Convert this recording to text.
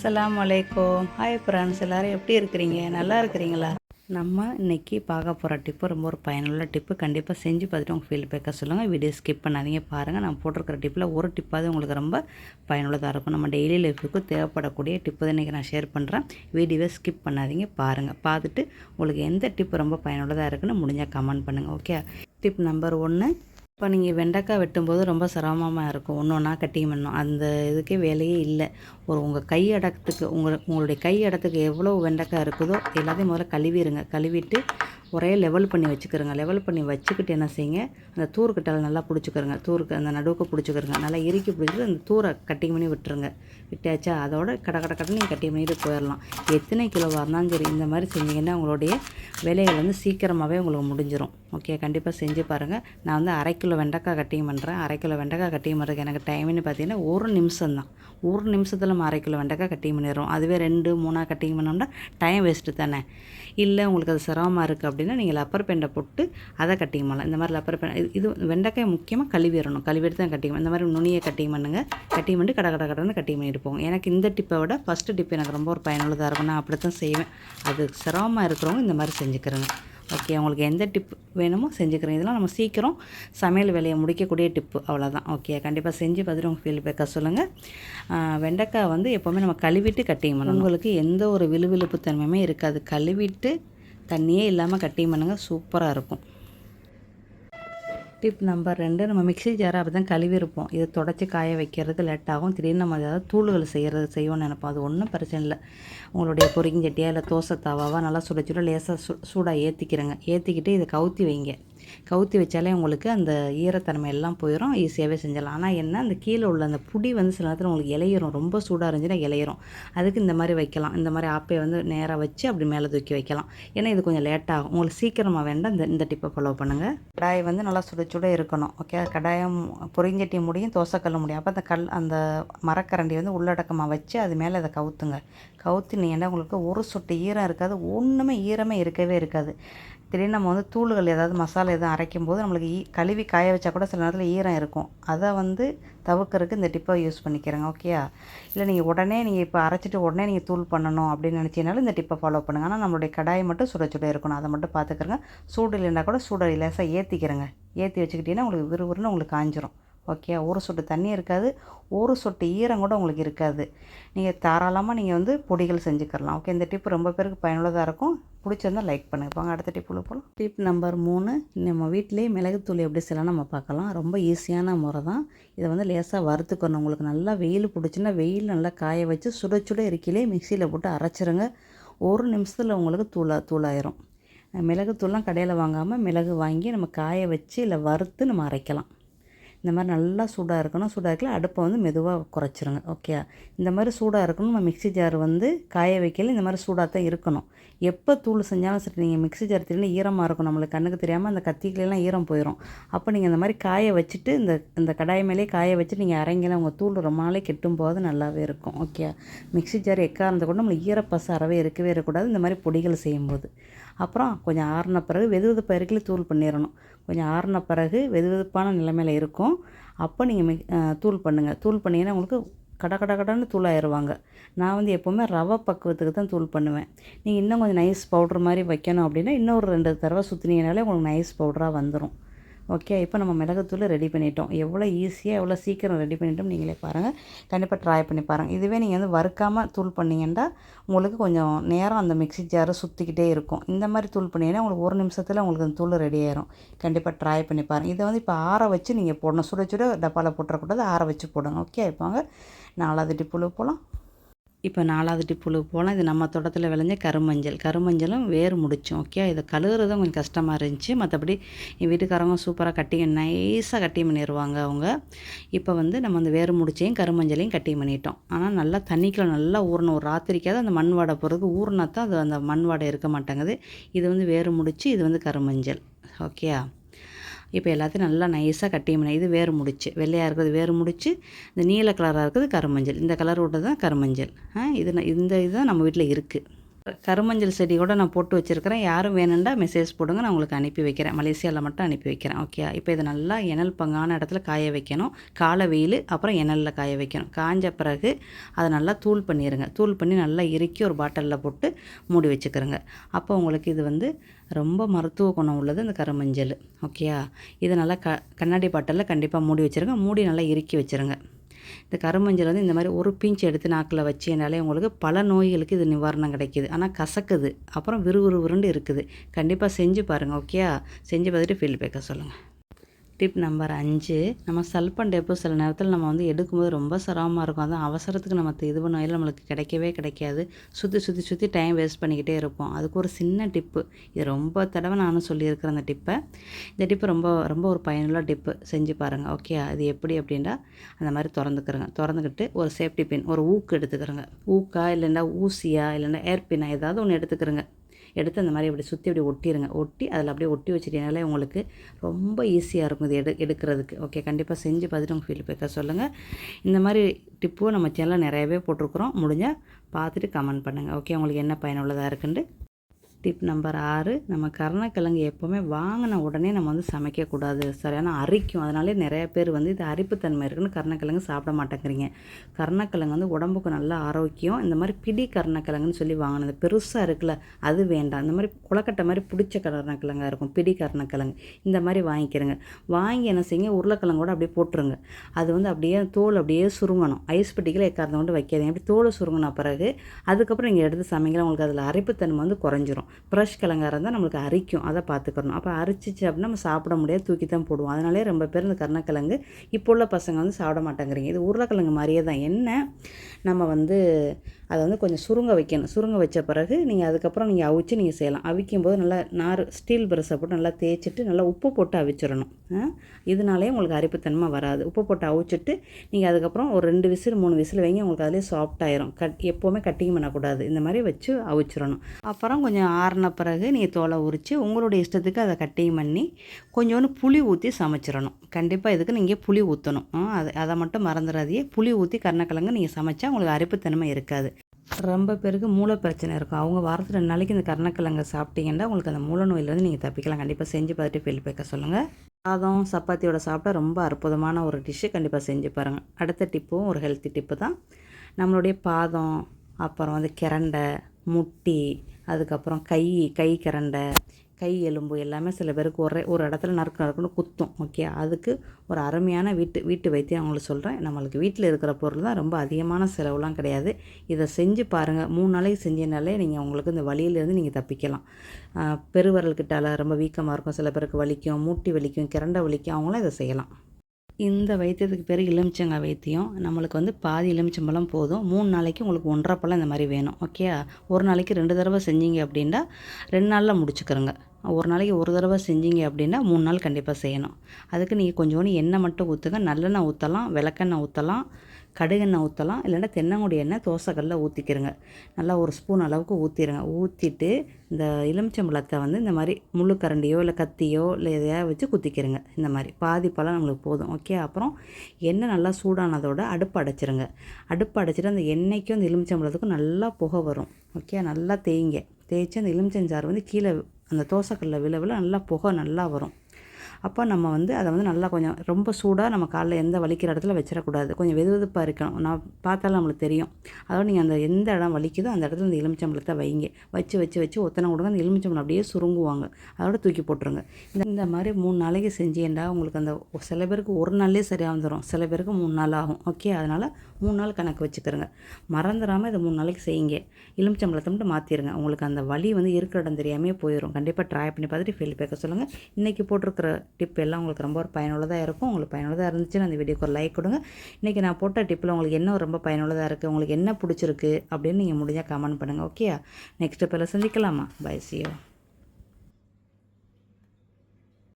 அஸ்லாம் வலைக்கம் hi friends எல்லோரும் எப்படி இருக்கிறீங்க? நல்லா இருக்கிறீங்களா? நம்ம இன்றைக்கி பார்க்க போகிற டிப்பு ரொம்ப ஒரு பயனுள்ள டிப்பு கண்டிப்பாக செஞ்சு பார்த்துட்டு உங்கள் ஃபீல்பேக்காக சொல்லுங்கள் வீடியோ ஸ்கிப் பண்ணாதீங்க. பாருங்கள் நான் போட்டிருக்கிற டிப்பில் ஒரு டிப்பாவது உங்களுக்கு ரொம்ப பயனுள்ளதாக இருக்கும். நம்ம டெய்லி லைஃபுக்கு தேவைப்படக்கூடிய டிப்பு தான் இன்றைக்கி நான் ஷேர் பண்ணுறேன் வீடியோவை ஸ்கிப் பண்ணாதீங்க. பாருங்கள் பார்த்துட்டு உங்களுக்கு எந்த டிப்பு ரொம்ப பயனுள்ளதாக இருக்குன்னு முடிஞ்சால் கமெண்ட் பண்ணுங்கள் ஓகே டிப் நம்பர் ஒன்று இப்போ நீங்கள் வெண்டைக்காய் வெட்டும்போது ரொம்ப சிரமமாக இருக்கும். ஒன்று ஒன்றா கட்டிங் பண்ணணும். அந்த இதுக்கே வேலையே இல்லை. ஒரு உங்கள் கை இடத்துக்கு உங்கள் உங்களுடைய கை இடத்துக்கு எவ்வளோ வெண்டைக்காய் இருக்குதோ எல்லாத்தையும் முதல்ல கழுவிடுங்க கழுவிட்டு ஒரே லெவல் பண்ணி வச்சுக்கிறோங்க. லெவல் பண்ணி வச்சுக்கிட்டு என்ன செய்யுங்க? அந்த தூர்க்கட்டால் நல்லா பிடிச்சிக்கிறங்க. தூருக்கு அந்த நடுவுக்கு பிடிச்சிக்கிறங்க. நல்லா இறுக்கி பிடிச்சிட்டு அந்த தூரை கட்டிங் பண்ணி விட்டுருங்க. விட்டாச்சா அதோட கட கட கடை நீங்கள் கட்டிங் பண்ணிட்டு போயிடலாம் எத்தனை கிலோவாக இருந்தாலும் சரி இந்த மாதிரி செஞ்சீங்கன்னா உங்களுடைய விலைகள் வந்து சீக்கிரமாகவே உங்களுக்கு முடிஞ்சிடும் ஓகே கண்டிப்பாக செஞ்சு பாருங்கள் நான் வந்து அரை கிலோ வெண்டைக்காய் கட்டிங் பண்ணுறேன் அரை கிலோ வெண்டைக்காய் கட்டிங் பண்ணுறதுக்கு எனக்கு டைம்னு பார்த்தீங்கன்னா ஒரு நிமிஷம் தான் ஒரு நிமிஷத்தில் நம்ம அரை கிலோ வெண்டைக்காய் கட்டிங் பண்ணிடுறோம். அதுவே ரெண்டு மூணாக கட்டிங் பண்ணோம்னா டைம் வேஸ்ட்டு தானே. இல்லை உங்களுக்கு அது சிரமமாக இருக்குது அப்படின்னா நீங்கள் லப்பர் பெண்டை போட்டு அதை கட்டிங் பண்ணலாம். இந்த மாதிரி லப்பர் பெண்டை இது வெண்டைக்காய் முக்கியமாக கழுவிடணும் கழுவிட்டு தான் கட்டிங் இந்த மாதிரி நுனியை கட்டிங் பண்ணுங்கள் கட்டிங் பண்ணிட்டு கட கட கடன்னு கட்டிங் பண்ணிட்டு போங்க. எனக்கு இந்த டிப்பை விட ஃபஸ்ட்டு டிப் எனக்கு ரொம்ப ஒரு பயனுள்ளதாக இருக்கும் நான் அப்படி தான் செய்வேன். அது சிரமமாக இருக்கிறவங்க இந்த மாதிரி செஞ்சுக்கிறேங்க. ஓகே உங்களுக்கு எந்த டிப் வேணுமோ செஞ்சுக்கிறேன். இதெல்லாம் நம்ம சீக்கிரம் சமையல் வேலையை முடிக்கக்கூடிய டிப்பு அவ்வளோதான் ஓகே கண்டிப்பாக செஞ்சு பார்த்துட்டு உங்கள் ஃபீல்பேக்காக சொல்லுங்கள் வெண்டைக்காய் வந்து எப்போவுமே நம்ம கழுவிட்டு கட்டிங் பண்ணணும். உங்களுக்கு எந்த ஒரு விழுவிழுப்பு தன்மையுமே இருக்காது. கழுவிட்டு தண்ணியே இல்லாமல் கட்டிங் பண்ணுங்கள் சூப்பராக இருக்கும். டிப் நம்பர் ரெண்டு நம்ம மிக்சி ஜாரை அப்படி தான் கழுவிருப்போம் இதை தொடச்சி காய வைக்கிறதுக்கு லேட் ஆகும். திடீர்னு நம்ம ஏதாவது தூள்கள் செய்கிறது செய்வோம்னு நினைப்போம். அது ஒன்றும் பிரச்சனை இல்லை. உங்களுடைய பொரிஞ்சட்டியா இல்லை தோசை தாவாவாக நல்லா சுட சுட லேசாக சு சூடாக ஏற்றிக்கிறேங்க ஏற்றிக்கிட்டு இதை கவுத்தி வைங்க. கவுத்தி வச்சாலே உங்களுக்கு அந்த ஈரத்தன்மை எல்லாம் போயிடும் ஈஸியாகவே செஞ்சிடலாம். ஆனால் என்ன அந்த கீழே உள்ள அந்த புடி வந்து சில நேரத்தில் உங்களுக்கு இலையிரும். ரொம்ப சூடாக இருந்துச்சுன்னா இலையிரும். அதுக்கு இந்த மாதிரி வைக்கலாம். இந்த மாதிரி ஆப்பையை வந்து நேராக வச்சு அப்படி மேலே தூக்கி வைக்கலாம். ஏன்னா இது கொஞ்சம் லேட்டாகும் உங்களுக்கு சீக்கிரமாக வேண்டாம். இந்த இந்த டிப்பை ஃபாலோ பண்ணுங்கள் கடாயை வந்து நல்லா சுட சுட இருக்கணும். ஓகே கடாயம் பொரிஞ்சட்டி முடியும் தோசைக்கல் முடியும். அப்போ அந்த கல் அந்த மரக்கரண்டி வந்து உள்ளடக்கமாக வச்சு அது மேலே அதை கவுத்துங்க. கவுத்துனீங்கன்னா உங்களுக்கு ஒரு சொட்டு ஈரம் இருக்காது. ஒன்றுமே ஈரமே இருக்கவே இருக்காது. திடீர்னு நம்ம வந்து தூள்கள் ஏதாவது மசாலா எதுவும் அரைக்கும் போது நம்மளுக்கு ஈ கழுவி காய வச்சா கூட சில நேரத்தில் ஈரம் இருக்கும். அதை வந்து தவிர்க்கறதுக்கு இந்த டிப்பை யூஸ் பண்ணிக்கிறேங்க ஓகேயா? இல்லை நீங்கள் உடனே நீங்கள் இப்போ அரைச்சிட்டு உடனே நீங்கள் தூள் பண்ணணும் அப்படின்னு நினச்சினாலும் இந்த டிப்பை ஃபாலோ பண்ணுங்க. ஆனால் நம்மளுடைய கடாயை மட்டும் சுட சுட இருக்கணும். அதை மட்டும் பார்த்துக்கிறங்க. சூடு இல்லைன்னா கூட சூடு லேசாக ஏற்றிக்கிறேங்க ஏற்றி வச்சுக்கிட்டிங்கன்னா உங்களுக்கு விறுவிறுன்னு உங்களுக்கு காஞ்சிரும். ஓகே? ஒரு சொட்டு தண்ணி இருக்காது. ஒரு சொட்டு ஈரம் கூட உங்களுக்கு இருக்காது. நீங்கள் தாராளமாக நீங்கள் வந்து பொடிகள் செஞ்சுக்கலாம் ஓகே? இந்த டிப் ரொம்ப பேருக்கு பயனுள்ளதாக இருக்கும். பிடிச்சிருந்தால் லைக் பண்ணுங்க. அடுத்த டிப் உள்ள போகலாம் டிப் நம்பர் மூணு நம்ம வீட்டிலேயே மிளகுத்தூள் எப்படி செய்யலாம் நம்ம பார்க்கலாம். ரொம்ப ஈஸியான முறை தான். இதை வந்து லேசாக வறுத்துக்கணும். உங்களுக்கு நல்லா வெயில் பிடிச்சின்னா வெயில் நல்லா காய வச்சு சுட சுட இருக்கிலே மிக்சியில் போட்டு அரைச்சிருங்க. ஒரு நிமிஷத்தில் உங்களுக்கு தூளா தூளாயிரும். மிளகுத்தூள்லாம் கடையில் வாங்காமல் மிளகு வாங்கி நம்ம காய வச்சு இல்லை வறுத்து நம்ம அரைக்கலாம். இந்த மாதிரி நல்லா சூடாக இருக்கணும். சூடாக இருக்கல அடுப்பை வந்து மெதுவாக குறைச்சிருங்க. ஓகே இந்த மாதிரி சூடாக இருக்கணும் நம்ம மிக்ஸி ஜார் வந்து காய வைக்கல இந்த மாதிரி சூடாக தான் இருக்கணும். எப்போ தூள் செஞ்சாலும் சரி நீங்கள் மிக்ஸி ஜார் திடீர்னு ஈரமாக இருக்கும் நம்மளுக்கு கண்ணுக்கு தெரியாமல் அந்த கத்திகளெல்லாம் ஈரம் போயிடும் அப்போ நீங்கள் இந்த மாதிரி காய வச்சுட்டு இந்த இந்த கடாய் மேலே காய வச்சுட்டு நீங்கள் அரைங்கல உங்கள் தூள் ரொம்ப நாளே கெட்டும் போது நல்லாவே இருக்கும். ஓகே மிக்ஸி ஜார் எக்காரந்த கூட நம்மளுக்கு ஈரப்பசு அறவே இருக்கவே இருக்கக்கூடாது. இந்த மாதிரி பொடிகள் செய்யும்போது. அப்புறம் கொஞ்சம் ஆறின பிறகு வெது வெதுப்பாக பருக்கில் தூள் பண்ணிடணும். கொஞ்சம் ஆறின பிறகு வெது வெதுப்பான நிலைமையில் இருக்கும். அப்போ நீங்கள் மிக் தூள் பண்ணுங்கள் தூள் பண்ணிங்கன்னா உங்களுக்கு கட கட கடன்னு தூள் ஆயிடுவாங்க நான் வந்து எப்போவுமே ரவை பக்குவத்துக்கு தான் தூள் பண்ணுவேன். நீங்கள் இன்னும் கொஞ்சம் நைஸ் பவுட்ரு மாதிரி வைக்கணும் அப்படின்னா இன்னொரு ரெண்டு தடவை சுற்றினீங்கனாலே உங்களுக்கு நைஸ் பவுடராக வந்துடும் ஓகே இப்போ நம்ம மிளகுத்தூள் ரெடி பண்ணிட்டோம். எவ்வளோ ஈஸியாக எவ்வளோ சீக்கிரம் ரெடி பண்ணிட்டோம் நீங்களே பாருங்கள் கண்டிப்பாக ட்ரை பண்ணி பாருங்கள் இதுவே நீங்கள் வந்து வறுக்காமல் தூள் பண்ணிங்கன்னா உங்களுக்கு கொஞ்சம் நேரம் அந்த மிக்ஸி ஜாரை சுற்றிக்கிட்டே இருக்கும். இந்த மாதிரி தூள் பண்ணிங்கன்னா உங்களுக்கு ஒரு நிமிஷத்தில் உங்களுக்கு அந்த தூள் ரெடி ஆயிரும். கண்டிப்பாக ட்ரை பண்ணி பாருங்கள் இதை வந்து இப்போ ஆற வச்சு நீங்கள் போடணும். சுட சுட டப்பாவில் போட்டுறக்கூடாது ஆற வச்சு போடுங்க. ஓகே இப்போங்க நாலாவது டிப்புழு போகலாம் இப்போ நாலாவது டிப்புழு போகலாம் இது நம்ம தோட்டத்தில் விளைஞ்ச கருமஞ்சள். கருமஞ்சளும் வேர் முடிச்சோம் ஓகே இதை கழுவுறது கொஞ்சம் கஷ்டமாக இருந்துச்சு. மற்றபடி என் வீட்டுக்காரங்க சூப்பராக கட்டி நைஸாக கட்டி பண்ணிடுவாங்க அவங்க. இப்போ வந்து நம்ம அந்த வேர் முடிச்சையும் கருமஞ்சளையும் கட்டி பண்ணிட்டோம். ஆனால் நல்லா தண்ணிக்குள்ள நல்லா ஊறணும். ஒரு ராத்திரிக்காவது அந்த மண் வாடை போகிறதுக்கு ஊறினா தான் அது அந்த மண் வாடை இருக்க மாட்டேங்குது. இது வந்து வேர் முடிச்சு இது வந்து கருமஞ்சள் ஓகேயா இப்போ எல்லாத்தையும் நல்லா நைஸாக கட்டி இது வேறு முடிச்சு வெள்ளையாக இருக்கிறது வேறு முடிச்சு இந்த நீல கலராக இருக்கிறது கருமஞ்சள். இந்த கலர் விட்டது தான் கருமஞ்சள். இது இந்த இதுதான் நம்ம வீட்டில் இருக்குது கருமஞ்சள் செடி கூட நான் போட்டு வச்சுருக்கிறேன். யாரும் வேணுண்டா மெசேஜ் போடுங்க. நான் உங்களுக்கு அனுப்பி வைக்கிறேன். மலேசியாவில் மட்டும் அனுப்பி வைக்கிறேன். ஓகே இப்போ இதை நல்லா எனல் பங்கான இடத்துல காய வைக்கணும். காலை வெயில் அப்புறம் எனலில் காய வைக்கணும். காஞ்ச பிறகு அதை நல்லா தூள் பண்ணிடுங்க தூள் பண்ணி நல்லா இறுக்கி ஒரு பாட்டிலில் போட்டு மூடி வச்சுக்கிறோங்க. அப்போ உங்களுக்கு இது வந்து ரொம்ப மருத்துவ குணம் உள்ளது இந்த கருமஞ்சள். ஓகேயா இதை நல்லா க கண்ணாடி பாட்டிலில் கண்டிப்பாக மூடி வச்சுருங்க. மூடி நல்லா இறுக்கி வச்சுருங்க. இந்த கருமஞ்சள் வந்து இந்த மாதிரி ஒரு பிஞ்சு எடுத்து நாக்கில் வச்சேனாலே உங்களுக்கு பல நோய்களுக்கு இது நிவாரணம் கிடைக்கிது. ஆனால் கசக்குது. அப்புறம் விறுவிறுவிறுண்டு இருக்குது. கண்டிப்பாக செஞ்சு பாருங்கள் ஓகேயா செஞ்சு பார்த்துட்டு ஃபீல்பேக்கை சொல்லுங்கள் டிப் நம்பர் அஞ்சு. நம்ம சல்பன் டெப்போ சில நேரத்தில் நம்ம வந்து எடுக்கும்போது ரொம்ப சிரமமாக இருக்கும். அதுவும் அவசரத்துக்கு நம்ம இது பண்ணையில் நம்மளுக்கு கிடைக்கவே கிடைக்காது. சுற்றி சுற்றி சுற்றி டைம் வேஸ்ட் பண்ணிக்கிட்டே இருப்போம். அதுக்கு ஒரு சின்ன டிப்பு இது ரொம்ப தடவை நானும் சொல்லியிருக்கிறேன் அந்த டிப்பை இந்த டிப்பு ரொம்ப ரொம்ப ஒரு பயனுள்ள டிப்பு செஞ்சு பாருங்கள் ஓகே அது எப்படி அப்படின்னா அந்த மாதிரி திறந்துக்கிறங்க. திறந்துக்கிட்டு ஒரு சேஃப்டி பின் ஒரு ஊக்கு எடுத்துக்கிறோங்க. ஊக்கா இல்லைன்னா ஊசியா இல்லைன்னா ஏர்பின்னா ஏதாவது ஒன்று எடுத்துக்கிறோங்க. எடுத்து அந்த மாதிரி இப்படி சுற்றி அப்படி ஒட்டிடுங்க ஒட்டி அதில் அப்படியே ஒட்டி வச்சிட்டீங்கனாலே உங்களுக்கு ரொம்ப ஈஸியாக இருக்கும் இது எடு எடுக்கிறதுக்கு. ஓகே கண்டிப்பாக செஞ்சு பார்த்துட்டு உங்கள் ஃபீல்பேக்காக சொல்லுங்கள் இந்த மாதிரி டிப்பும் நம்ம சேனலில் நிறையவே போட்டிருக்குறோம். முடிஞ்சால் பார்த்துட்டு கமெண்ட் பண்ணுங்கள் ஓகே உங்களுக்கு என்ன பயனுள்ளதாக இருக்குன்ட்டு? டிப் நம்பர் ஆறு நம்ம கருணக்கிழங்கு எப்போவுமே வாங்கின உடனே நம்ம வந்து சமைக்கக்கூடாது. சரியான அரிக்கும். அதனாலே நிறைய பேர் வந்து இது அரிப்புத்தன்மை இருக்குன்னு கருணக்கிழங்கு சாப்பிட மாட்டேங்கிறீங்க. கருணக்கிழங்கு வந்து உடம்புக்கு நல்ல ஆரோக்கியம். இந்த மாதிரி பிடி கருணக்கிழங்குன்னு சொல்லி வாங்கினது பெருசாக இருக்குல்ல அது வேண்டாம். இந்த மாதிரி குளக்கட்டை மாதிரி பிடிச்ச கருணக்கிழங்காக இருக்கும் பிடி கருணக்கிழங்கு. இந்த மாதிரி வாங்கிக்கிறேங்க. வாங்கி என்ன செய்யுங்க உருளைக்கிழங்கோட அப்படியே போட்டுருங்க. அது வந்து அப்படியே தோல் அப்படியே சுருங்கணும். ஐஸ் பெட்டிக்கில் எக்காரத்தை கொண்டு வைக்காதீங்க. அப்படி தோலை சுருங்கின பிறகு அதுக்கப்புறம் நீங்கள் எடுத்து சமைக்கலாம். உங்களுக்கு அதில் அரிப்புத்தன்மை வந்து குறைஞ்சிரும். ப்ரஷ் கிழங்காக இருந்தால் நம்மளுக்கு அரிக்கும். அதை பார்த்துக்கணும். அப்போ அரிச்சிச்சு அப்படின்னா நம்ம சாப்பிட முடியாது. தூக்கி தான் போடுவோம். அதனாலே ரொம்ப பேர் இந்த கருணக்கிழங்கு இப்போ உள்ள பசங்க வந்து சாப்பிட மாட்டேங்கிறீங்க. இது உருளைக்கிழங்கு மாதிரியே தான். என்ன? நம்ம வந்து அதை வந்து கொஞ்சம் சுருங்க வைக்கணும். சுருங்க வச்ச பிறகு நீங்கள் அதுக்கப்புறம் நீங்கள் அவிச்சு நீங்கள் செய்யலாம். அவிக்கும் போது நல்லா நார் ஸ்டீல் பிரஷை போட்டு நல்லா தேய்ச்சிட்டு நல்லா உப்பு போட்டு அவிச்சிடணும். இதனாலே உங்களுக்கு அரிப்புத்தன்மை வராது. உப்பு போட்டு அவிச்சிட்டு நீங்கள் அதுக்கப்புறம் ஒரு ரெண்டு விசில் மூணு விசில் வைங்க உங்களுக்கு அதிலே சாஃப்ட் ஆயிரும். கட் எப்போவுமே கட்டிங் பண்ணக்கூடாது. இந்த மாதிரி வச்சு அவிச்சிடணும். அப்புறம் கொஞ்சம் ஆறின பிறகு நீங்கள் தோலை உரித்து உங்களுடைய இஷ்டத்துக்கு அதை கட்டிங் பண்ணி கொஞ்சோண்டு புளி ஊற்றி சமைச்சிடணும். கண்டிப்பாக இதுக்கு நீங்கள் புளி ஊற்றணும் அதை அதை மட்டும் மறந்துடாதையே புளி ஊற்றி கருணக்கிழங்கு நீங்கள் சமைச்சா உங்களுக்கு அரிப்புத்தன்மை இருக்காது. ரொம்ப பேருக்கு மூளை பிரச்சனை இருக்கும். அவங்க வாரத்தில் ரெண்டு நாளைக்கு இந்த கருணக்கிழங்கை சாப்பிட்டீங்கன்னா உங்களுக்கு அந்த மூல நோயிலேருந்து நீங்கள் தப்பிக்கலாம். கண்டிப்பாக செஞ்சு பார்த்துட்டு ஃபீல் பேக்க சொல்லுங்கள் சாதம் சப்பாத்தியோட சாப்பிட்டா ரொம்ப அற்புதமான ஒரு டிஷ்ஷு கண்டிப்பாக செஞ்சு பாருங்கள் அடுத்த டிப்பும் ஒரு ஹெல்த்தி டிப்பு தான். நம்மளுடைய பாதம் அப்புறம் வந்து கிரண்டை முட்டி அதுக்கப்புறம் கை கை கிரண்டை கை எலும்பு எல்லாமே சில பேருக்கு ஒரே ஒரு இடத்துல நறுக்கு நறுக்குன்னு குத்தும். ஓகே அதுக்கு ஒரு அருமையான வீட்டு வீட்டு வைத்தியம் அவங்களுக்கு சொல்கிறேன் நம்மளுக்கு வீட்டில் இருக்கிற பொருள் தான் ரொம்ப அதிகமான செலவுலாம் கிடையாது. இதை செஞ்சு பாருங்கள் மூணு நாளைக்கு செஞ்சனாலே நீங்கள் உங்களுக்கு இந்த வழியிலேருந்து நீங்கள் தப்பிக்கலாம். பெருவரல்கிட்டால ரொம்ப வீக்கமாக இருக்கும். சில பேருக்கு வலிக்கும் மூட்டி வலிக்கும் கிரண்டை வலிக்கும் அவங்களும் இதை செய்யலாம். இந்த வைத்தியத்துக்கு பேர் எலுமிச்சங்காய் வைத்தியம். நம்மளுக்கு வந்து பாதி எலுமிச்சம்பழம் போதும். மூணு நாளைக்கு உங்களுக்கு ஒன்றரை பழம் இந்த மாதிரி வேணும். ஓகே ஒரு நாளைக்கு ரெண்டு தடவை செஞ்சீங்க அப்படின்னா ரெண்டு நாளில் முடிச்சுக்கிறோங்க. ஒரு நாளைக்கு ஒரு தடவை செஞ்சீங்க அப்படின்னா மூணு நாள் கண்டிப்பாக செய்யணும். அதுக்கு நீங்கள் கொஞ்சோண்டு எண்ணெய் மட்டும் ஊற்றுங்க நல்லெண்ணெய் ஊற்றலாம் விளக்கெண்ணெய் ஊற்றலாம் கடுகெண்ணெய் ஊற்றலாம் இல்லைன்னா தென்னங்குடி எண்ணெய் தோசைக்கல்லில் ஊற்றிக்கிறங்க நல்லா ஒரு ஸ்பூன் அளவுக்கு ஊற்றிடுங்க ஊற்றிட்டு இந்த எலுமிச்சம்பழத்தை வந்து இந்த மாதிரி முள்ளு கரண்டியோ இல்லை கத்தியோ இல்லை எதையா வச்சு குத்திக்கிறங்க. இந்த மாதிரி பாதி பழம் நம்மளுக்கு போதும். ஓகே அப்புறம் எண்ணெய் நல்லா சூடானதோட அடுப்பு அடைச்சிருங்க. அடுப்பு அடைச்சிட்டு அந்த எண்ணெய்க்கும் அந்த எலுமிச்சம்பழத்துக்கும் நல்லா புகை வரும். ஓகே நல்லா தேய்ங்க. தேய்ச்சி அந்த எலுமிச்சஞ்சாறு வந்து கீழே அந்த தோசைக்கல்ல விழ விழ நல்லா புகை நல்லா வரும். அப்போ நம்ம வந்து அதை வந்து நல்லா கொஞ்சம் ரொம்ப சூடாக நம்ம காலைல எந்த வலிக்கிற இடத்துல வச்சிடக்கூடாது. கொஞ்சம் வெது வெதுப்பாக இருக்கணும். நான் பார்த்தாலும் நம்மளுக்கு தெரியும். அதோட நீங்கள் அந்த எந்த இடம் வலிக்குதோ அந்த இடத்துல இந்த எலுமிச்சம்பழத்தை வைங்க. வச்சு வச்சு வச்சு ஒத்தனை கொடுங்க அந்த எலுமிச்சம்பழம் அப்படியே சுருங்குவாங்க. அதோட தூக்கி போட்டுருங்க. இந்த இந்த மாதிரி மூணு நாளைக்கு செஞ்சேன்டா உங்களுக்கு அந்த சில பேருக்கு ஒரு நாள்லேயே சரியாக வந்துடும் சில பேருக்கு மூணு நாள் ஆகும். ஓகே? அதனால் மூணு நாள் கணக்கு வச்சுக்கிறோங்க. மறந்துடாமல் இதை மூணு நாளைக்கு செய்யுங்க. எலுமிச்சம்பழத்தை மட்டும் மாற்றிடுங்க உங்களுக்கு அந்த வலி வந்து இருக்கிற இடம் தெரியாமல் போயிடும் கண்டிப்பாக ட்ரை பண்ணி பார்த்துட்டு ஃபீல் பேக்க சொல்லுங்கள் இன்றைக்கி போட்டிருக்கிற டிப் எல்லாம் உங்களுக்கு ரொம்ப ஒரு பயனுள்ளதாக இருக்கும். உங்களுக்கு பயனுள்ளதாக இருந்துச்சுன்னா அந்த வீடியோக்கு ஒரு லைக் கொடுங்க. இன்றைக்கி நான் போட்ட டிப்பில் உங்களுக்கு என்ன ரொம்ப பயனுள்ளதாக இருக்குது உங்களுக்கு என்ன பிடிச்சிருக்கு அப்படின்னு நீங்கள் முடிஞ்சால் கமெண்ட் பண்ணுங்கள் ஓகே நெக்ஸ்ட் இப்போ சந்திக்கலாமா? பை சியோ